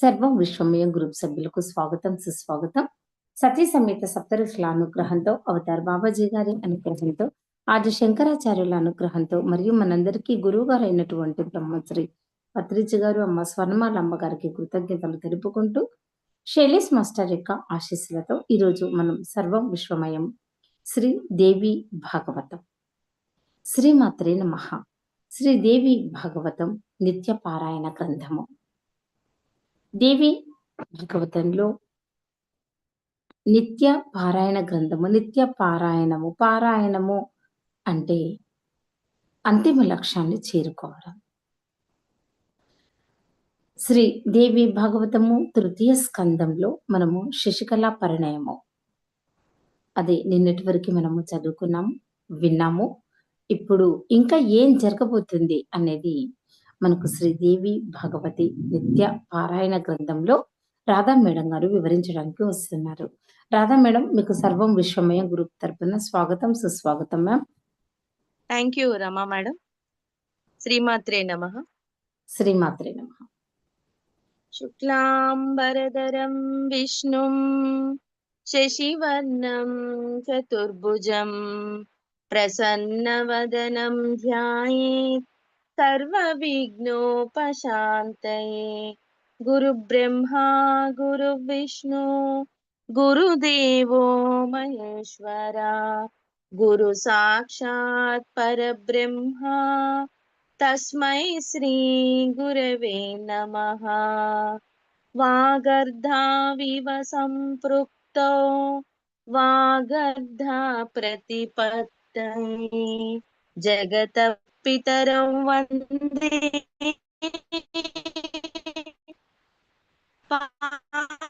సర్వం విశ్వమయం గ్రూప్ సభ్యులకు స్వాగతం సుస్వాగతం. సతీ సమేత సప్తరుషుల అనుగ్రహంతో అవతార్ బాబాజీ గారి అనుగ్రహంతో ఆది శంకరాచార్యుల అనుగ్రహంతో మరియు మనందరికీ గురువు గారు అయినటువంటి బ్రహ్మశ్రీ పత్రిజి గారు అమ్మ స్వర్ణమాల అమ్మగారికి కృతజ్ఞతలు తెలుపుకుంటూ శైలేష్ మాస్టర్ యొక్క ఆశీస్సులతో ఈరోజు మనం సర్వం విశ్వమయం శ్రీ దేవి భాగవతం. శ్రీమాత్రే నమ. శ్రీదేవి భాగవతం నిత్య పారాయణ గ్రంథము. దేవి భాగవతంలో నిత్య పారాయణ గ్రంథము నిత్య పారాయణము పారాయణము అంటే అంతిమ లక్ష్యాన్ని చేరుకోవడం. శ్రీ దేవి భాగవతము తృతీయ స్కందంలో మనము శశికళ పరిణయము. అది నిన్నటి వరకు మనము చదువుకున్నాము విన్నాము. ఇప్పుడు ఇంకా ఏం జరగబోతుంది అనేది మనకు శ్రీదేవి భగవతి నిత్య పారాయణ గ్రంథంలో రాధా మేడం గారు వివరించడానికి వస్తున్నారు. రాధా మేడం మీకు సర్వం విశ్వమయ గ్రూప్ తరపున స్వాగతం సుస్వాగతం ma'am thank you Rama madam. శ్రీమాత్రే నమ. శ్రీమాత్రే నమ. శుక్లాంబరధరం విష్ణుం శశివర్ణం చతుర్భుజం ప్రసన్నవదనం ధ్యాయేత్. सर्वविघ्नोपशान्तये। गुरुब्रह्मा, गुरुविष्णु, गुरुदेवो महेश्वरा, गुरुसाक्षात् परब्रह्मा, तस्मै श्रीगुरवे नमः। वागर्धाविव सम्पृक्तौ वागर्धा प्रतिपत्तये जगत पितर वंदे पार्वती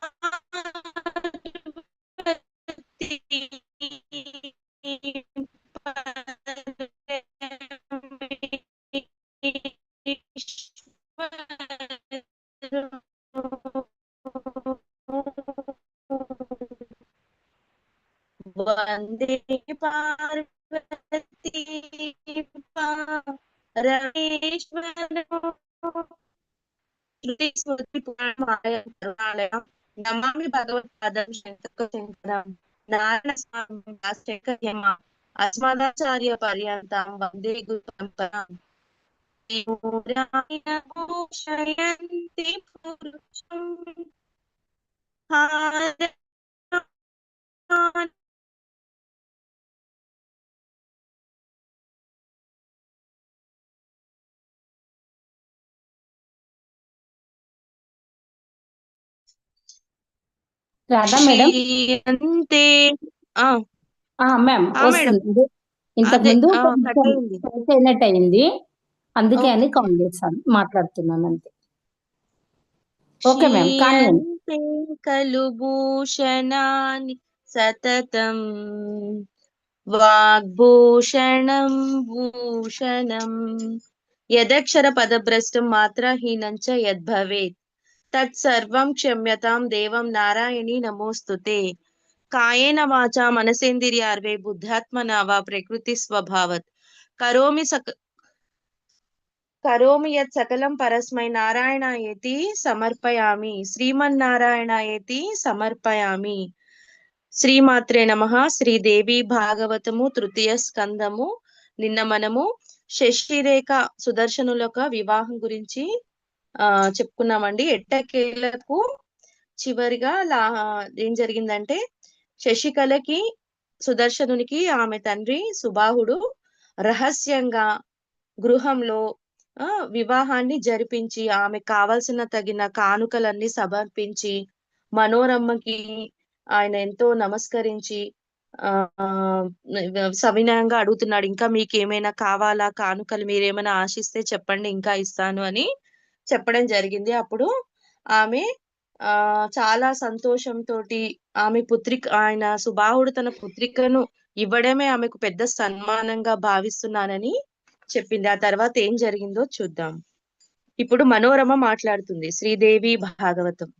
నమామి భగవత్పాదం శంకర శంకరం నారాయణ స్వామి శంకర్యమ అస్మదాచార్య పర్యంతం వందే గురు పరంపరాం భూషయంతి పురుషం హార రాధా మేడం? అంతే మ్యామ్. వస్తుంది. ఇంతకు ముందు అయినట్టు అయింది. అందుకే అని. కాల్ చేశాను మాట్లాడుతున్నాను అంతే. ఓకే మ్యామ్ కానివ్వండి. శ్రీయంతే ఖలు భూషణాని సతతం వాగ్భూషణం భూషణం. యదక్షర పదభ్రష్టం మాత్రహీనం చ యద్భవేత్. తత్సర్వం క్షమ్యతాం దేవం నారాయణి నమోస్తుతే. కాయేన వాచా మనసేంద్రియార్వే బుద్ధాత్మన వా ప్రకృతి స్వభావత్. కరోమి సక కరోమి యత్ సకలం పరస్మై నారాయణాయేతి సమర్పయామి. శ్రీమన్నారాయణాయేతి సమర్పయామి. శ్రీమాత్రే నమ. శ్రీదేవి భాగవతము తృతీయ స్కందము. నిన్న మనము శశిరేఖ సుదర్శనుల వివాహం గురించి ఆ చెప్పుకున్నామండి. ఎట్టకేళ్ళకు చివరిగా లా ఏం జరిగిందంటే శశికళకి సుదర్శనునికి ఆమె తండ్రి సుబాహుడు రహస్యంగా గృహంలో ఆ వివాహాన్ని జరిపించి ఆమె కావలసిన తగిన కానుకలన్నీ సమర్పించి మనోరమ్మకి ఆయన ఎంతో నమస్కరించి ఆ సవినయంగా అడుగుతున్నాడు ఇంకా మీకు ఏమైనా కావాలా? కానుకలు మీరేమైనా ఆశిస్తే చెప్పండి ఇంకా ఇస్తాను అని చెప్పడం జరిగింది. అప్పుడు ఆమె ఆ చాలా సంతోషంతో ఆమె పుత్రిక ఆయన సుబాహుడు తన పుత్రికను ఇవ్వడమే ఆమెకు పెద్ద సన్మానంగా భావిస్తున్నానని చెప్పింది. ఆ తర్వాత ఏం జరిగిందో చూద్దాం. ఇప్పుడు మనోరమ మాట్లాడుతుంది. శ్రీదేవి భాగవతం.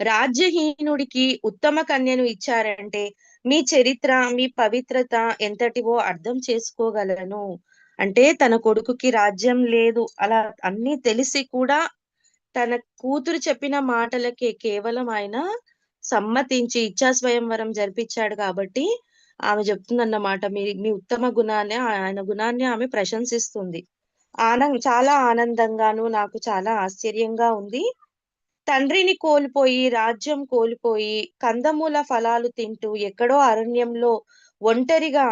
రాజ్యహీనుడికి ఉత్తమ కన్యను ఇచ్చారంటే మీ చరిత్ర మీ పవిత్రత ఎంతటివో అర్థం చేసుకోగలను. అంటే తన కొడుకుకి రాజ్యం లేదు. అలా అన్ని తెలిసి కూడా తన కూతురు చెప్పిన మాటలకి కేవలం ఆయన సమ్మతించి ఇచ్చా స్వయంవరం జరిపించాడు కాబట్టి ఆమె చెప్తుందన్నమాట మీ మీ ఉత్తమ గుణాన్ని ఆయన గుణాన్ని ఆమె ప్రశంసిస్తుంది. ఆనంద చాలా ఆనందంగాను నాకు చాలా ఆశ్చర్యంగా ఉంది. తండ్రిని కోల్పోయి రాజ్యం కోల్పోయి కందమూల ఫలాలు తింటూ ఎక్కడో అరణ్యంలో ఒంటరిగా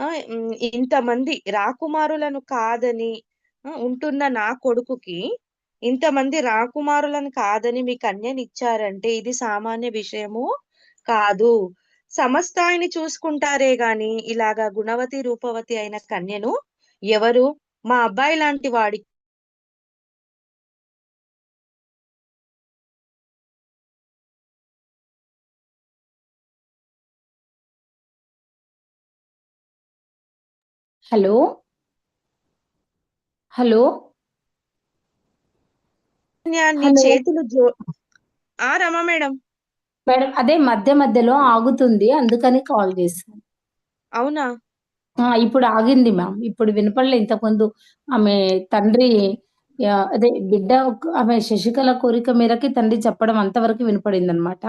ఆ ఇంతమంది రాకుమారులను కాదని ఉంటున్న నా కొడుకుకి ఇంతమంది రాకుమారులను కాదని మీ కన్యని ఇచ్చారంటే ఇది సామాన్య విషయము కాదు. సమస్తాయిని చూసుకుంటారే గాని ఇలాగా గుణవతి రూపవతి అయిన కన్యను ఎవరు? మా అబ్బాయి లాంటి వాడి హలో? హలో? చేతులు జో ఆ రమా మేడం. మేడం అదే మధ్య మధ్యలో ఆగుతుంది అందుకని కాల్ చేశాను. అవునా? ఆ, ఇప్పుడు ఆగింది మ్యామ్. ఇప్పుడు వినపడలే. ఇంతకుముందు ఆమె తండ్రి ఆ, అదే బిడ్డ ఒక- ఆమె శశికళ కోరిక మేరకి తండ్రి చెప్పడం అంతవరకు వినపడింది అనమాట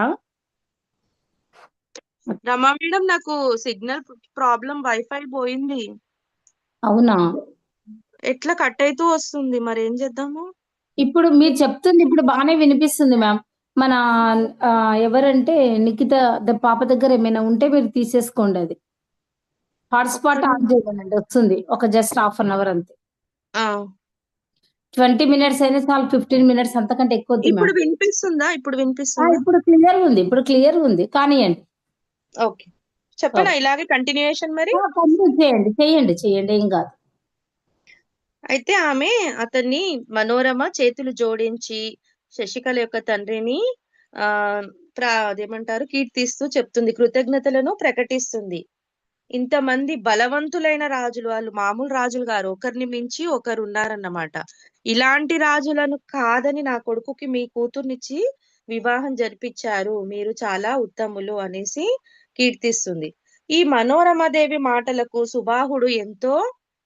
రమా మేడం నాకు సిగ్నల్ ప్రాబ్లం వైఫై పోయింది. అవునా? ఎట్లా కట్ అవుతూ వస్తుంది? మరి ఏం చేద్దాము? ఇప్పుడు మీరు చెప్తుంది ఇప్పుడు బాగానే వినిపిస్తుంది మ్యామ్. మన ఆ, ఎవరంటే నిఖిత ద పాప దగ్గర ఏమైనా ఉంటే మీరు తీసేసుకోండి అది. హాట్స్పాట్ ఆన్ చేయండి వస్తుంది. ఒక జస్ట్ హాఫ్ అన్ అవర్ అంతే. ఆ. ట్వంటీ మినిట్స్ అయినా చాలు ఫిఫ్టీన్ మినిట్స్ అంతకంటే ఎక్కువ వద్దు ఇప్పుడు మ్యామ్. వినిపిస్తుందా? ఇప్పుడు ఆ, వినిపిస్తుందా? ఇప్పుడు క్లియర్ ఉంది ఇప్పుడు క్లియర్ ఉంది. కానివ్వండి ఓకే. చెప్పనా ఇలాగే కంటిన్యూయేషన్ మరి? చేయండి చేయండి చేయండి ఏం కాదు. అయితే ఆమె అతన్ని మనోరమ చేతులు జోడించి శశికళ యొక్క తండ్రిని ఆ ప్ర అదేమంటారు కీర్తిస్తూ చెప్తుంది కృతజ్ఞతలను ప్రకటిస్తుంది. ఇంతమంది బలవంతులైన రాజులు వాళ్ళు మామూలు రాజులు గారు ఒకరిని మించి ఒకరు ఉన్నారన్నమాట ఇలాంటి రాజులను కాదని నా కొడుకుకి మీ కూతుర్నిచ్చి వివాహం జరిపించారు మీరు చాలా ఉత్తములు అనేసి కీర్తిస్తుంది. ఈ మనోరమదేవి మాటలకు సుబాహుడు ఎంతో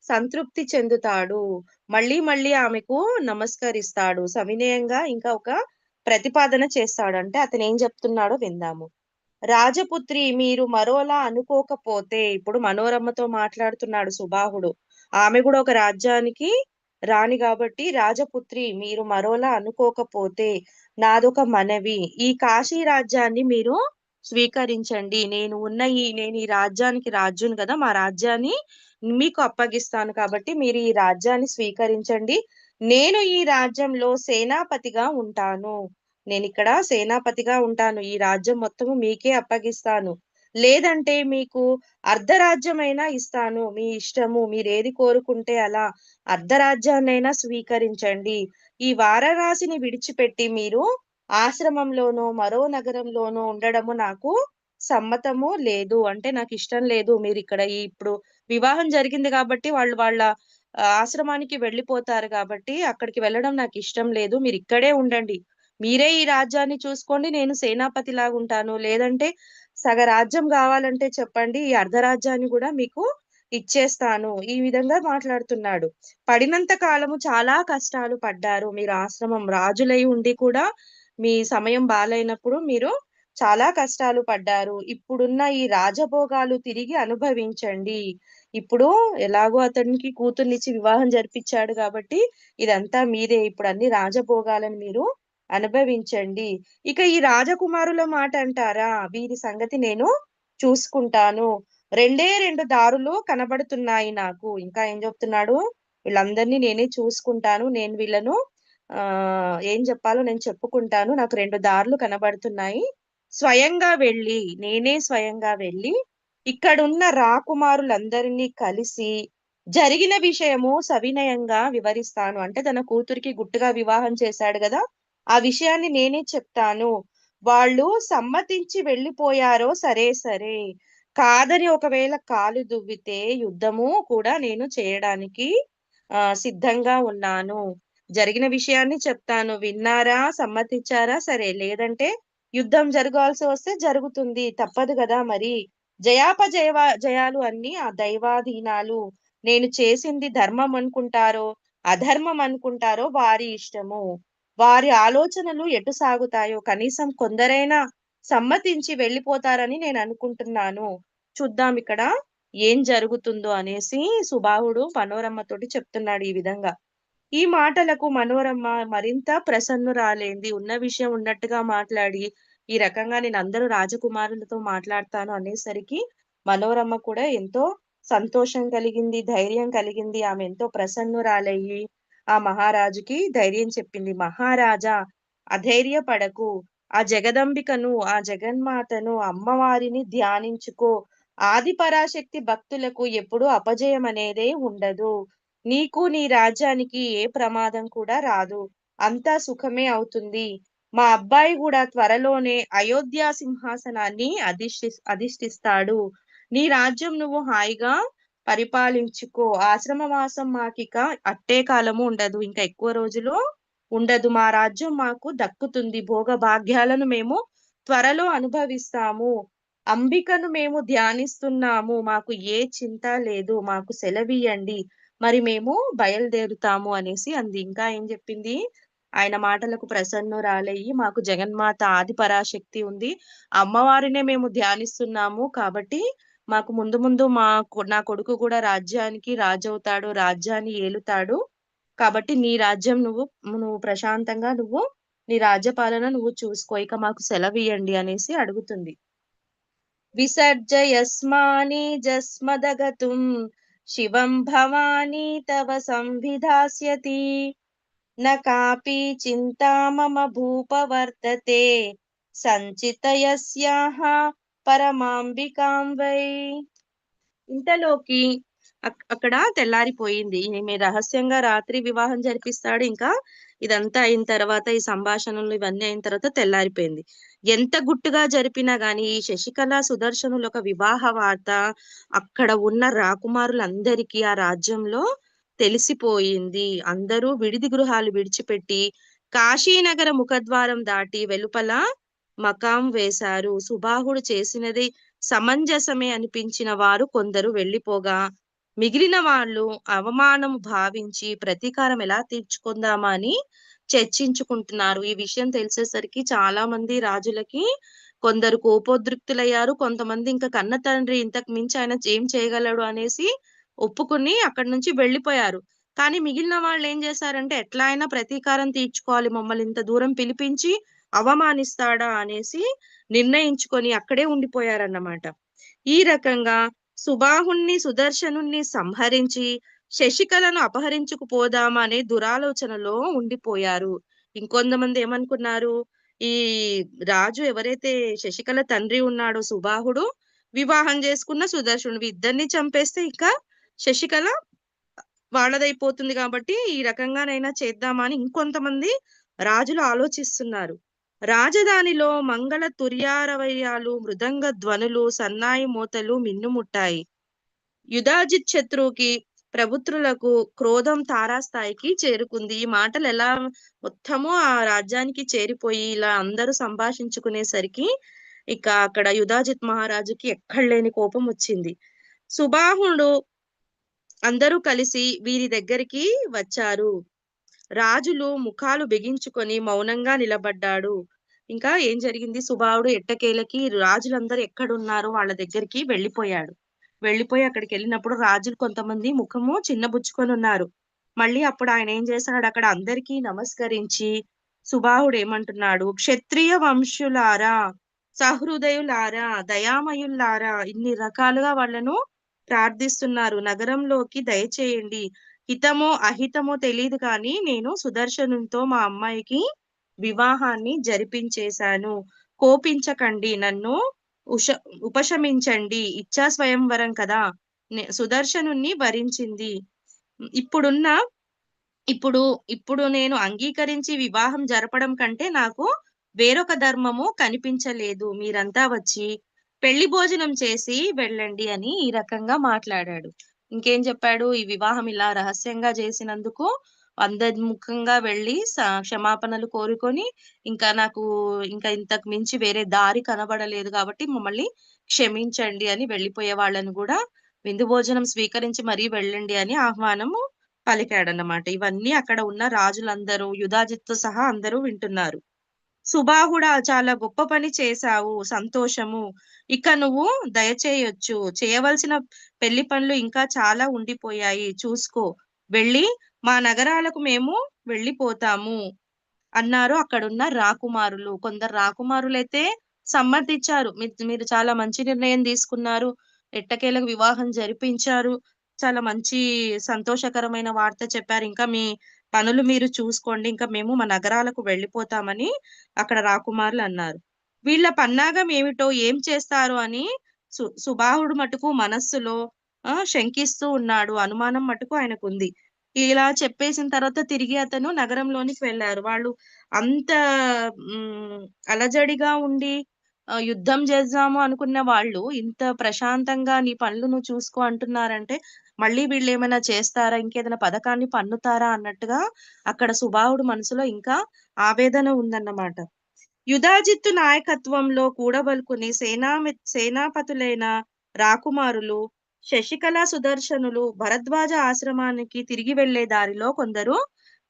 సంతృప్తి చెందుతాడు. మళ్ళీ మళ్ళీ ఆమెకు నమస్కరిస్తాడు. సవినయంగా ఇంకా ఒక ప్రతిపాదన చేస్తాడు. అంటే అతను ఏం చెప్తున్నాడో విందాము. రాజపుత్రి మీరు మరోలా అనుకోకపోతే ఇప్పుడు మనోరమ్మతో మాట్లాడుతున్నాడు సుబాహుడు. ఆమె కూడా ఒక రాజ్యానికి రాణి కాబట్టి రాజపుత్రి మీరు మరోలా అనుకోకపోతే నాదొక మనవి. ఈ కాశీ రాజ్యాన్ని మీరు స్వీకరించండి. నేను ఉన్న ఈ నేను ఈ రాజ్యానికి రాజును కదా మా రాజ్యాన్ని మీకు అప్పగిస్తాను కాబట్టి మీరు ఈ రాజ్యాన్ని స్వీకరించండి. నేను ఈ రాజ్యంలో సేనాపతిగా ఉంటాను. నేను ఇక్కడ సేనాపతిగా ఉంటాను. ఈ రాజ్యం మొత్తము మీకే అప్పగిస్తాను. లేదంటే మీకు అర్ధరాజ్యమైనా ఇస్తాను. మీ ఇష్టము మీరు ఏది కోరుకుంటే అలా అర్ధరాజ్యాన్నైనా స్వీకరించండి. ఈ వారణాసిని విడిచిపెట్టి మీరు ఆశ్రమంలోనో మరో నగరంలోనో ఉండడము నాకు సమ్మతము లేదు. అంటే నాకు ఇష్టం లేదు. మీరు ఇక్కడ ఇప్పుడు వివాహం జరిగింది కాబట్టి వాళ్ళు వాళ్ళ ఆశ్రమానికి వెళ్ళిపోతారు కాబట్టి అక్కడికి వెళ్ళడం నాకు ఇష్టం లేదు. మీరు ఇక్కడే ఉండండి. మీరే ఈ రాజ్యాన్ని చూసుకోండి. నేను సేనాపతి లాగా ఉంటాను. లేదంటే సగ రాజ్యం కావాలంటే చెప్పండి. ఈ అర్ధరాజ్యాన్ని కూడా మీకు ఇచ్చేస్తాను. ఈ విధంగా మాట్లాడుతున్నాడు. పడినంత కాలము చాలా కష్టాలు పడ్డారు. మీరు ఆశ్రమం రాజులై ఉండి కూడా మీ సమయం బాలైనప్పుడు మీరు చాలా కష్టాలు పడ్డారు. ఇప్పుడున్న ఈ రాజభోగాలు తిరిగి అనుభవించండి. ఇప్పుడు ఎలాగో అతనికి కూతుర్నిచ్చి వివాహం జరిపించాడు కాబట్టి ఇదంతా మీదే. ఇప్పుడు అన్ని రాజభోగాలను మీరు అనుభవించండి. ఇక ఈ రాజకుమారుల మాట అంటారా? వీరి సంగతి నేను చూసుకుంటాను. రెండే రెండు దారులు కనబడుతున్నాయి నాకు. ఇంకా ఏం చెప్తున్నాడు? వీళ్ళందరినీ నేనే చూసుకుంటాను. నేను వీళ్ళను ఏం చెప్పాలో నేను చెప్పుకుంటాను. నాకు రెండు దారులు కనబడుతున్నాయి. స్వయంగా వెళ్ళి నేనే స్వయంగా వెళ్ళి ఇక్కడున్న రాకుమారులందరినీ కలిసి జరిగిన విషయము సవినయంగా వివరిస్తాను. అంటే తన కూతురికి గుట్టుగా వివాహం చేశాడు కదా ఆ విషయాన్ని నేనే చెప్తాను. వాళ్ళు సమ్మతించి వెళ్ళిపోయారో సరే సరే. కాదని ఒకవేళ కాలు దువ్వితే యుద్ధము కూడా నేను చేయడానికి ఆ సిద్ధంగా ఉన్నాను. జరిగిన విషయాన్ని చెప్తాను. విన్నారా? సమ్మతించారా? సరే. లేదంటే యుద్ధం జరగాల్సి వస్తే జరుగుతుంది. తప్పదు కదా మరి. జయాపజయ జయాలు అన్ని ఆ దైవాధీనాలు. నేను చేసింది ధర్మం అనుకుంటారో అధర్మం అనుకుంటారో వారి ఇష్టము. వారి ఆలోచనలు ఎటు సాగుతాయో కనీసం కొందరైనా సమ్మతించి వెళ్ళిపోతారని నేను అనుకుంటున్నాను. చూద్దాం ఇక్కడ ఏం జరుగుతుందో అనేసి సుబాహుడు మనోరమ్మతోటి చెప్తున్నాడు ఈ విధంగా. ఈ మాటలకు మనోరమ్మ మరింత ప్రసన్నురాలేంది. ఉన్న విషయం ఉన్నట్టుగా మాట్లాడి ఈ రకంగా నేను అందరూ రాజకుమారులతో మాట్లాడతాను అనేసరికి మనోరమ్మ కూడా ఎంతో సంతోషం కలిగింది ధైర్యం కలిగింది. ఆమె ఎంతో ప్రసన్నురాలయ్యి ఆ మహారాజుకి ధైర్యం చెప్పింది. మహారాజా అధైర్యపడకు. ఆ జగదంబికను ఆ జగన్మాతను అమ్మవారిని ధ్యానించుకో. ఆది పరాశక్తి భక్తులకు ఎప్పుడు అపజయం అనేదే ఉండదు. నీకు నీ రాజ్యానికి ఏ ప్రమాదం కూడా రాదు. అంతా సుఖమే అవుతుంది. మా అబ్బాయి కూడా త్వరలోనే అయోధ్య సింహాసనాన్ని అధిష్ఠి అధిష్ఠిస్తాడు నీ రాజ్యం నువ్వు హాయిగా పరిపాలించుకో. ఆశ్రమవాసం మాకిక అట్టే కాలము ఉండదు. ఇంకా ఎక్కువ రోజులు ఉండదు. మా రాజ్యం మాకు దక్కుతుంది. భోగ భాగ్యాలను మేము త్వరలో అనుభవిస్తాము. అంబికను మేము ధ్యానిస్తున్నాము. మాకు ఏ చింత లేదు. మాకు సెలవియండి మరి మేము బయలుదేరుతాము అనేసి అంది. ఇంకా ఏం చెప్పింది? ఆయన మాటలకు ప్రసన్నురాలయ్యి మాకు జగన్మాత ఆది పరాశక్తి ఉంది. అమ్మవారినే మేము ధ్యానిస్తున్నాము కాబట్టి మాకు ముందు ముందు మా నా కొడుకు కూడా రాజ్యానికి రాజవుతాడు రాజ్యాన్ని ఏలుతాడు. కాబట్టి నీ రాజ్యం నువ్వు నువ్వు ప్రశాంతంగా నువ్వు నీ రాజ్యపాలన నువ్వు చూసుకో. ఇక మాకు సెలవియండి అనేసి అడుగుతుంది. విసర్జయస్మాని జస్మదగతుం శివం భవానీ తవ సంవిధాస్యతి న కాపి చింతా మమ భూపవర్తతే సంచితయస్యాహ పరమాంబికాం వై ఇంతలోకి అక్- అక్కడ తెల్లారిపోయింది. ఈమె రహస్యంగా రాత్రి వివాహం జరిపిస్తాడు. ఇంకా ఇదంతా అయిన తర్వాత ఈ సంభాషణలు ఇవన్నీ అయిన తర్వాత తెల్లారిపోయింది. ఎంత గుట్టుగా జరిపినా గాని ఈ శశికళ సుదర్శనుల ఒక వివాహ వార్త అక్కడ ఉన్న రాకుమారులందరికీ ఆ రాజ్యంలో తెలిసిపోయింది. అందరూ విడిది గృహాలు విడిచిపెట్టి కాశీనగర ముఖద్వారం దాటి వెలుపల మకాం వేశారు. సుబాహుడు చేసినది సమంజసమే అనిపించిన వారు కొందరు వెళ్ళిపోగా మిగిలిన వాళ్ళు అవమానం భావించి ప్రతీకారం ఎలా తీర్చుకుందామా అని చర్చించుకుంటున్నారు. ఈ విషయం తెలిసేసరికి చాలా మంది రాజులకి కొందరు కోపోద్రిక్తులయ్యారు. కొంతమంది ఇంకా కన్న తండ్రి ఇంతకు మించి ఆయన ఏం చేయగలడు అనేసి ఒప్పుకుని అక్కడి నుంచి వెళ్ళిపోయారు. కానీ మిగిలిన వాళ్ళు ఏం చేశారంటే ఎట్లా అయినా ప్రతీకారం తీర్చుకోవాలి మమ్మల్ని ఇంత దూరం పిలిపించి అవమానిస్తాడా అనేసి నిర్ణయించుకొని అక్కడే ఉండిపోయారన్నమాట. ఈ రకంగా సుబాహుణ్ణి సుదర్శనుణ్ణి సంహరించి శశికళను అపహరించుకుపోదామా అనే దురాలోచనలో ఉండిపోయారు. ఇంకొంతమంది ఏమనుకున్నారు? ఈ రాజు ఎవరైతే శశికళ తండ్రి ఉన్నాడో సుబాహుడు వివాహం చేసుకున్న సుదర్శనుడు ఇద్దరిని చంపేస్తే ఇంకా శశికళ వాళ్ళదైపోతుంది కాబట్టి ఈ రకంగానైనా చేద్దామని ఇంకొంతమంది రాజులు ఆలోచిస్తున్నారు. రాజధానిలో మంగళ తుర్యారవయాలు మృదంగ ధ్వనులు సన్నాయి మూతలు మిన్నుముట్టాయి. యుధాజిత్ శత్రువుకి ప్రభుత్రులకు క్రోధం తారాస్థాయికి చేరుకుంది. ఈ మాటలు ఎలా మొత్తము ఆ రాజ్యానికి చేరిపోయి ఇలా అందరూ సంభాషించుకునేసరికి ఇక అక్కడ యుధాజిత్ మహారాజుకి ఎక్కడ లేని కోపం వచ్చింది. సుబాహుడు అందరూ కలిసి వీరి దగ్గరికి వచ్చారు. రాజులు ముఖాలు బిగించుకొని మౌనంగా నిలబడ్డాడు. ఇంకా ఏం జరిగింది? సుబావుడు ఎట్టకేలకి రాజులందరూ ఎక్కడున్నారో వాళ్ళ దగ్గరికి వెళ్ళిపోయాడు. వెళ్ళిపోయి అక్కడికి వెళ్ళినప్పుడు రాజులు కొంతమంది ముఖము చిన్నబుచ్చుకొని ఉన్నారు మళ్ళీ అప్పుడు ఆయన ఏం చేశాడు? అక్కడ అందరికీ నమస్కరించి సుబాహుడు ఏమంటున్నాడు? క్షత్రియ వంశులారా సహృదయులారా దయామయులారా ఇన్ని రకాలుగా వాళ్ళను ప్రార్థిస్తున్నారు. నగరంలోకి దయచేయండి. హితమో అహితమో తెలియదు కానీ నేను సుదర్శనంతో మా అమ్మాయికి వివాహాన్ని జరిపించేశాను. కోపించకండి నన్ను ఉష ఉపశమించండి. ఇచ్చా స్వయంవరం కదా? సుదర్శనుణ్ణి వరించింది. ఇప్పుడున్న ఇప్పుడు ఇప్పుడు నేను అంగీకరించి వివాహం జరపడం కంటే నాకు వేరొక ధర్మము కనిపించలేదు. మీరంతా వచ్చి పెళ్ళి భోజనం చేసి వెళ్ళండి అని ఈ రకంగా మాట్లాడాడు. ఇంకేం చెప్పాడు? ఈ వివాహం ఇలా రహస్యంగా చేసినందుకు అందరి ముఖంగా వెళ్ళి క్షమాపణలు కోరుకొని ఇంకా నాకు ఇంకా ఇంతకు మించి వేరే దారి కనబడలేదు కాబట్టి మమ్మల్ని క్షమించండి అని వెళ్ళిపోయే వాళ్ళని కూడా విందు భోజనం స్వీకరించి మరీ వెళ్ళండి అని ఆహ్వానము పలికాడన్నమాట. ఇవన్నీ అక్కడ ఉన్న రాజులందరూ యుధాజిత్తు సహా అందరూ వింటున్నారు. సుబాహుడా చాలా గొప్ప పని చేశావు సంతోషము. ఇక నువ్వు దయచేయొచ్చు. చేయవలసిన పెళ్ళి పనులు ఇంకా చాలా ఉండిపోయాయి. చూసుకో. వెళ్ళి మా నగరాలకు మేము వెళ్ళిపోతాము అన్నారు. అక్కడున్న రాకుమారులు. కొందరు రాకుమారులైతే సమ్మతించారు. మీరు మీరు చాలా మంచి నిర్ణయం తీసుకున్నారు. ఎట్టకేలకు వివాహం జరిపించారు. చాలా మంచి సంతోషకరమైన వార్త చెప్పారు. ఇంకా మీ పనులు మీరు చూసుకోండి. ఇంకా మేము మా నగరాలకు వెళ్ళిపోతామని అక్కడ రాకుమారులు అన్నారు. వీళ్ళ పన్నాగం ఏమిటో ఏం చేస్తారు అని సు సుబాహుడు మటుకు మనస్సులో ఆ శంకిస్తూ ఉన్నాడు. అనుమానం మటుకు ఆయనకు ఉంది ఇలా చెప్పేసిన తర్వాత తిరిగి అతను నగరంలోనికి వెళ్ళారు. వాళ్ళు అంత అలజడిగా ఉండి యుద్ధం చేద్దాము అనుకున్న వాళ్ళు ఇంత ప్రశాంతంగా నీ పనులు నువ్వు చూసుకో అంటున్నారంటే మళ్ళీ వీళ్ళు ఏమైనా చేస్తారా? ఇంకేదైనా పథకాన్ని పన్నుతారా? అన్నట్టుగా అక్కడ సుబాహుడు మనసులో ఇంకా ఆవేదన ఉందన్నమాట. యుధాజిత్తు నాయకత్వంలో కూడబలుకుని సేనా సేనాపతులైన రాకుమారులు శశికళ సుదర్శనులు భరద్వాజ ఆశ్రమానికి తిరిగి వెళ్ళే దారిలో కొందరు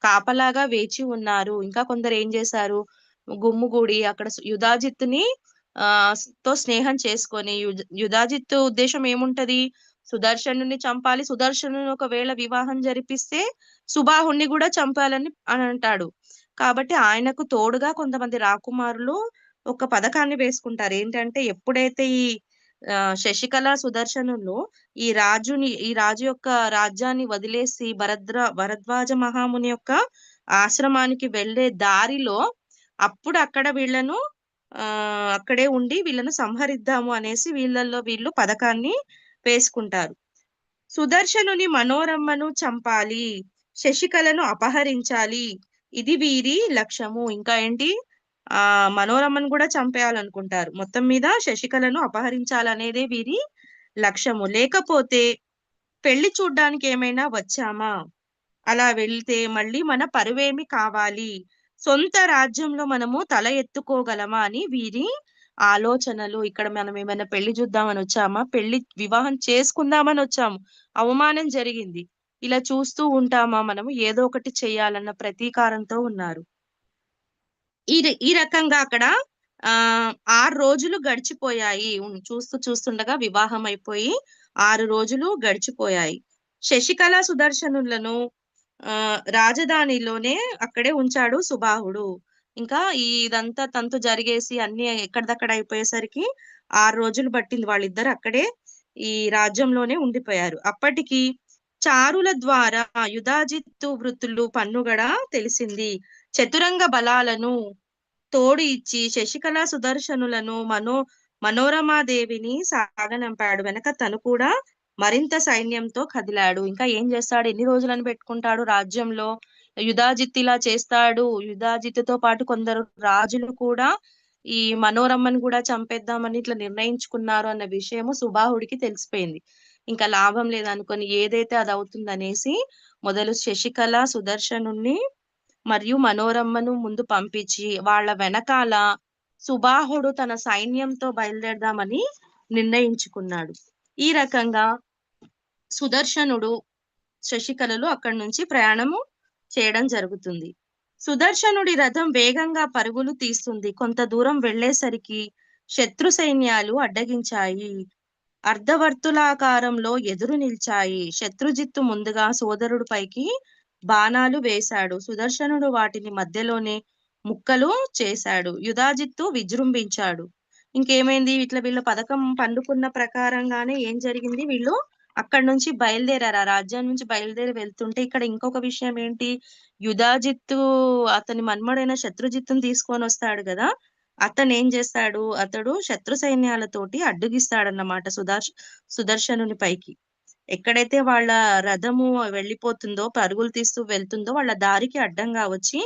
కాపలాగా వేచి ఉన్నారు. ఇంకా కొందరు ఏం చేశారు? గుమ్ముగూడి అక్కడ యుధాజిత్తుని ఆ తో స్నేహం చేసుకొని యుధాజిత్తు ఉద్దేశం ఏముంటది? సుదర్శనుని చంపాలి. సుదర్శనుని ఒకవేళ వివాహం జరిపిస్తే సుబాహుణ్ణి కూడా చంపాలని అని అంటాడు. కాబట్టి ఆయనకు తోడుగా కొంతమంది రాకుమారులు ఒక పథకాన్ని వేసుకుంటారు. ఏంటంటే ఎప్పుడైతే ఈ శశికళ సుదర్శనులు ఈ రాజుని ఈ రాజు యొక్క రాజ్యాన్ని వదిలేసి భరద్ర భరద్వాజ మహాముని యొక్క ఆశ్రమానికి వెళ్ళే దారిలో అప్పుడు అక్కడ వీళ్ళను ఆ అక్కడే ఉండి వీళ్ళను సంహరిద్దాము అనేసి వీళ్ళల్లో వీళ్ళు పథకాన్ని వేసుకుంటారు. సుదర్శనుని మనోరమ్మను చంపాలి శశికళను అపహరించాలి ఇది వీరి లక్ష్యము. ఇంకా ఏంటి? ఆ మనోరమను కూడా చంపేయాలనుకుంటారు. మొత్తం మీద శశికళను అపహరించాలనేదే వీరి లక్ష్యము. లేకపోతే పెళ్ళి చూడ్డానికి ఏమైనా వచ్చామా? అలా వెళ్తే మళ్ళీ మన పరువేమి కావాలి? సొంత రాజ్యంలో మనము తల ఎత్తుకోగలమా అని వీరి ఆలోచనలు. ఇక్కడ మనం ఏమైనా పెళ్ళి చూద్దామని వచ్చామా? పెళ్ళి వివాహం చేసుకుందామని వచ్చాము. అవమానం జరిగింది. ఇలా చూస్తూ ఉంటామా మనము? ఏదో ఒకటి చేయాలన్న ప్రతీకారంతో ఉన్నారు. ఈ ఈ రకంగా అక్కడ ఆ ఆరు రోజులు గడిచిపోయాయి. చూస్తూ చూస్తుండగా వివాహం అయిపోయి ఆరు రోజులు గడిచిపోయాయి. శశికళ సుదర్శనులను ఆ రాజధానిలోనే అక్కడే ఉంచాడు సుబాహుడు. ఇంకా ఇదంతా తంతు జరిగేసి అన్ని ఎక్కడిదక్కడ అయిపోయేసరికి ఆరు రోజులు పట్టింది. వాళ్ళిద్దరు అక్కడే ఈ రాజ్యంలోనే ఉండిపోయారు. అప్పటికి చారుల ద్వారా యుధాజిత్తు వృత్తులు పన్నుగడ తెలిసింది. చతురంగ బలాలను తోడు ఇచ్చి శశికళ సుదర్శనులను మనో మనోరమాదేవిని సాగనంపాడు. వెనక తను కూడా మరింత సైన్యంతో కదిలాడు. ఇంకా ఏం చేస్తాడు? ఎన్ని రోజులను పెట్టుకుంటాడు రాజ్యంలో? యుధాజిత్ ఇలా చేస్తాడు. యుధాజిత్తుతో పాటు కొందరు రాజులు కూడా ఈ మనోరమ్మని కూడా చంపేద్దామని ఇట్లా నిర్ణయించుకున్నారు అన్న విషయము సుబాహుడికి తెలిసిపోయింది. ఇంకా లాభం లేదనుకొని ఏదైతే అది అవుతుందనేసి మొదలు శశికళ సుదర్శనుణ్ణి మరియు మనోరమ్మను ముందు పంపించి వాళ్ళ వెనకాల సుబాహుడు తన సైన్యంతో బయలుదేరదామని నిర్ణయించుకున్నాడు. ఈ రకంగా సుదర్శనుడు శశికళలు అక్కడి నుంచి ప్రయాణము చేయడం జరుగుతుంది. సుదర్శనుడి రథం వేగంగా పరుగులు తీస్తుంది. కొంత దూరం వెళ్ళేసరికి శత్రు సైన్యాలు అడ్డగించాయి. అర్ధవర్తులాకారంలో ఎదురు నిలిచాయి. శత్రుజిత్తు ముందుగా సోదరుడు పైకి బాణాలు వేశాడు. సుదర్శనుడు వాటిని మధ్యలోనే ముక్కలు చేశాడు. యుధాజిత్తు విజృంభించాడు. ఇంకేమైంది? ఇట్లా వీళ్ళ పథకం పండుకున్న ప్రకారంగానే ఏం జరిగింది? వీళ్ళు అక్కడి నుంచి బయలుదేరారు? ఆ రాజ్యం నుంచి బయలుదేరి వెళ్తుంటే ఇక్కడ ఇంకొక విషయం ఏంటి? యుధాజిత్తు అతని మన్మడైన శత్రుజిత్తుని తీసుకొని వస్తాడు కదా? అతను ఏం చేస్తాడు? అతడు శత్రు సైన్యాలతోటి అడ్డుగిస్తాడన్నమాట సుదర్శ సుదర్శనుని పైకి. ఎక్కడైతే వాళ్ళ రథము వెళ్ళిపోతుందో పరుగులు తీస్తూ వెళ్తుందో వాళ్ళ దారికి అడ్డంగా వచ్చి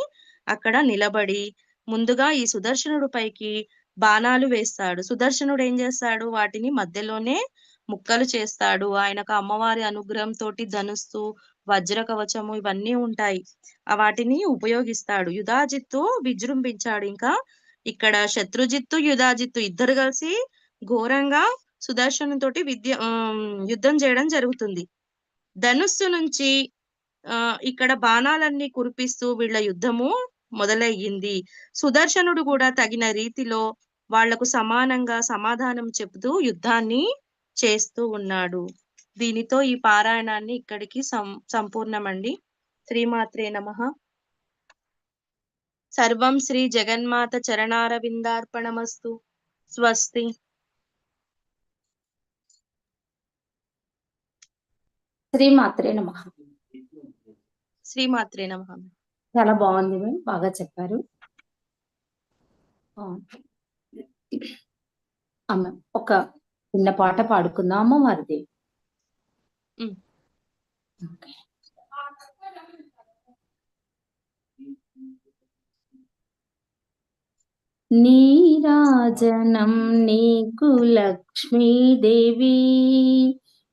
అక్కడ నిలబడి ముందుగా ఈ సుదర్శనుడు పైకి బాణాలు వేస్తాడు. సుదర్శనుడు ఏం చేస్తాడు? వాటిని మధ్యలోనే ముక్కలు చేస్తాడు. ఆయనకు అమ్మవారి అనుగ్రహం తోటి ధనుస్తూ వజ్ర కవచము ఇవన్నీ ఉంటాయి. ఆ వాటిని ఉపయోగిస్తాడు. యుధాజిత్తు విజృంభించాడు. ఇంకా ఇక్కడ శత్రుజిత్తు యుధాజిత్తు ఇద్దరు కలిసి ఘోరంగా సుదర్శను తోటి విద్య యుద్ధం చేయడం జరుగుతుంది ధనుస్సు నుంచి ఆ ఇక్కడ బాణాలన్నీ కురిపిస్తూ వీళ్ళ యుద్ధము మొదలయ్యింది. సుదర్శనుడు కూడా తగిన రీతిలో వాళ్ళకు సమానంగా సమాధానం చెబుతూ యుద్ధాన్ని చేస్తూ ఉన్నాడు. దీనితో ఈ పారాయణాన్ని ఇక్కడికి సం సంపూర్ణమండి. శ్రీమాత్రే నమః. సర్వం శ్రీ జగన్మాత చరణారవిందార్పణమస్తు. స్వస్తి. శ్రీమాత్రే నమః. శ్రీమాత్రే నమః. చాలా బాగుంది మ్యామ్. బాగా చెప్పారు. మ్యామ్. ఒక చిన్న పాట పాడుకుందాం అమ్మవారిది. హ్మ్. ఓకే. నీరాజనం నీకు లక్ష్మీదేవి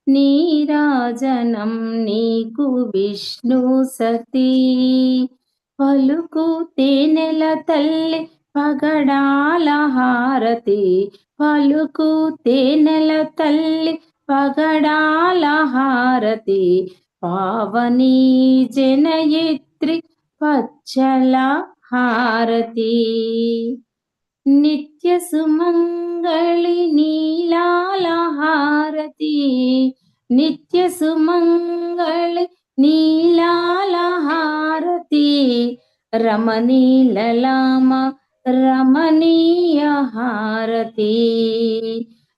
నీరాజనం నీకు విష్ణు సతీ. పలుకు తేనెల తల్లి పగడాల హారతి. పలుకు తేనెల తల్లి పగడాల హారతి. పావని జనయత్రి పచ్చల హారతి. नित्यसुमङ्गळी नीलालहारती नित्यसुमङ्गल नीलालहारती रमणीललाम रमणीयहारती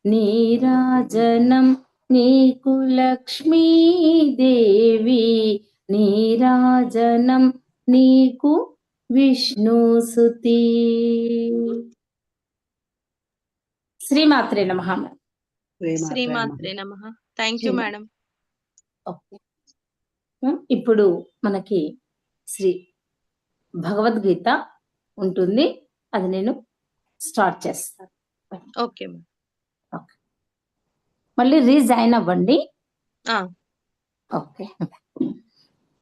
नीराजनं नीकुलक्ष्मी देवी। नीराजनं नीकु विष्णुसुती శ్రీమాత్రే నమః. శ్రీమాత్రే నమః. Thank you madam. ఇప్పుడు మనకి శ్రీ భగవద్గీత ఉంటుంది. అది నేను స్టార్ట్ చేస్తాను. ఓకే. ఓకే. మళ్ళీ రీజాయిన్ అవ్వండి. ఓకే.